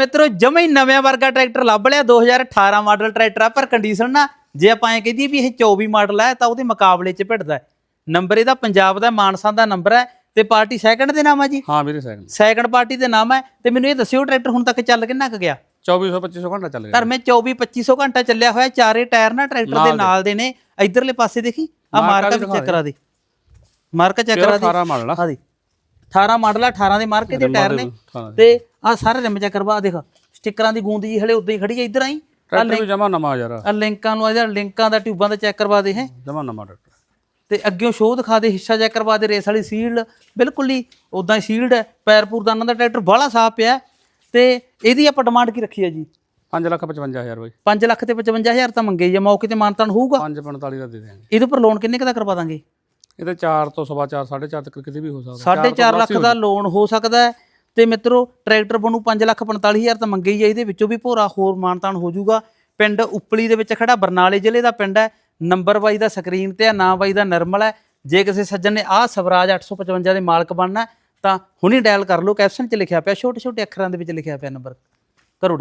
ਮਿੱਤਰੋ ਜਮੇ ਹੀ ਨਵੇਂ ਵਰਗਾ ਟਰੈਕਟਰ ਲੱਭ ਲਿਆ 2018 ਮਾਡਲ ਟਰੈਕਟਰ ਆ ਪਰ ਕੰਡੀਸ਼ਨ ਨਾ ਜੇ ਆਪਾਂ ਐ ਕਹਦੀਏ ਵੀ ਇਹ 24 ਮਾਡਲ ਹੈ ਤਾਂ ਉਹਦੇ ਮੁਕਾਬਲੇ 'ਚ ਭਿੜਦਾ ਹੈ। ਨੰਬਰ ਇਹਦਾ ਪੰਜਾਬ ਦਾ ਮਾਨਸਾ ਦਾ ਨੰਬਰ ਹੈ ਤੇ ਪਾਰਟੀ ਸੈਕੰਡ ਦੇ ਨਾਮ ਆ ਜੀ? ਹਾਂ ਵੀਰੇ ਸੈਕਿੰਡ ਸੈਕੰਡ ਪਾਰਟੀ ਦੇ ਨਾਮ ਹੈ ਤੇ ਮੈਨੂੰ ਇਹ ਦੱਸਿਓ ਟਰੈਕਟਰ ਹੁਣ ਤੱਕ ਚੱਲ ਕਿੰਨਾ ਕੁ ਗਿਆ? 2400 2500 ਘੰਟਾ ਚੱਲ ਗਿਆ। ਧਰਮੇ 24 2500 ਘੰਟਾ ਚੱਲਿਆ ਹੋਇਆ ਚਾਰੇ ਟਾਇਰ ਨਾ ਟਰੈਕਟਰ ਦੇ ਨਾਲ ਦੇ। ਨੇ। ਇਧਰਲੇ ਪਾਸੇ ਦੇਖੀ ਆ ਮਾਰਕਾ ਵੀ ਚੈੱਕ ਕਰਾ ਦੇ। ਮਾਰਕਾ ਚੈੱਕ ਕਰਾ ਦੇ। 18 ਮਾਡਲ ਆ। ਦੇ 18 ਮਾਡਲ ਆ 18 ਦੇ ਮਾਰਕੇ ਦੇ ਟਾਇਰ ਨੇ। 18 ਦੇ। ਤੇ ਆ ਸਾਰੇ ਰਿਮ ਚੈੱਕ ਕਰਵਾ ਦੇਖ ਸਟickਰਾਂ ਦੀ ਗੂੰਦ ਜੀ ਹਲੇ ਉਦਾਂ ਹੀ ਖੜੀ ਹੈ ਇਧਰ ਆਈ। ਟਰੈਕਟਰ ਵੀ ਜਮਾ ਨਵਾਂ ਯਾਰ। ਆ ਲਿੰਕਾਂ ਨੂੰ ਇਹਦਾ ਲਿੰਕਾਂ ਦਾ ਟਿਊਬਾਂ ਦਾ ਚੈੱਕ ਕਰਵਾ ਦੇ ਹੈ। ਜਮਾ ਨਵਾਂ ਟਰੈਕਟਰ। ਤੇ ਅੱਗਿਓਂ ਸ਼ੋਅ ਦਿਖਾ ਦੇ ਹਿੱਸਾ ਚੈੱਕ ਕਰਵਾ ਦੇ ਰੇਸ ਵਾਲੀ ਸੀਲਡ ਬਿਲਕੁਲ ਹੀ ਉਦਾਂ ਹੀ ਸੀਲਡ ਹੈ ਪੈਰ ਪੂਰਦਾਨਾਂ ਦਾ ਟਰੈਕਟਰ ਬਾਹਲਾ ਸਾਫ਼ ਪਿਆ। ਤੇ ਇਹਦੀ ਆਪਾਂ ਡਿਮਾਂਡ ਕੀ ਰੱਖੀ ਹੈ ਜੀ? 555000 ਬਾਈ। 5 ਲੱਖ ਤੇ 55000 ਤਾਂ ਮੰਗੇ ਜੀ ਮੌਕੇ ਤੇ ਮਾਨਤਾਨ ਹੋਊਗਾ। 545 ਦਾ ਦੇ ਦਿਆਂਗੇ ਇਹਦੇ ਉੱਪਰ ਲੋਨ ਕਿੰਨੇ ਕੁ ਦਾ ਕਰਵਾ ਦਾਂਗੇ? ਇਹਦੇ 4 ਤੋਂ ਸਵਾ 4 4.5 ਤੱਕ ਕਿਤੇ ਵੀ ਹੋ ਸਕਦਾ। ਸਾਢੇ 4 ਲੱਖ ਦਾ ਲੋਨ ਹੋ ਸਕਦਾ ਹੈ। ਤੇ ਮਿੱਤਰੋ ਟਰੈਕਟਰ ਬਣੂ 5 ਲੱਖ 45000 ਤਾਂ ਮੰਗੇ ਹੀ ਆ ਇਹਦੇ ਵਿੱਚੋਂ ਵੀ ਭੋਰਾ ਹੋਰ ਮਾਨਤਾਨ ਹੋ ਜਾਊਗਾ। ਪਿੰਡ ਉਪਲੀ ਦੇ ਵਿੱਚ ਖੜਾ ਬਰਨਾਲੇ ਜ਼ਿਲ੍ਹੇ ਦਾ ਪਿੰਡ ਹੈ। ਨੰਬਰ ਬਾਈ ਦਾ ਸਕਰੀਨ ਤੇ ਆ ਨਾਂ ਬਾਈ ਦਾ ਨਰਮਲ ਹੈ। ਜੇ ਕਿਸੇ ਸੱਜਣ ਨੇ ਆਹ ਸਵਰਾਜ 855 ਦੇ ਮਾਲਕ ਬਣਨਾ ਤਾਂ ਹੁਣੀ ਡਾਇਲ ਕਰ ਲਓ। ਕੈਪਸ਼ਨ 'ਚ ਲਿਖਿਆ ਪਿਆ ਛੋਟੇ ਛੋਟੇ ਅੱਖਰਾਂ ਦੇ ਵਿੱਚ ਲਿਖਿਆ ਪਿਆ ਨੰਬਰ।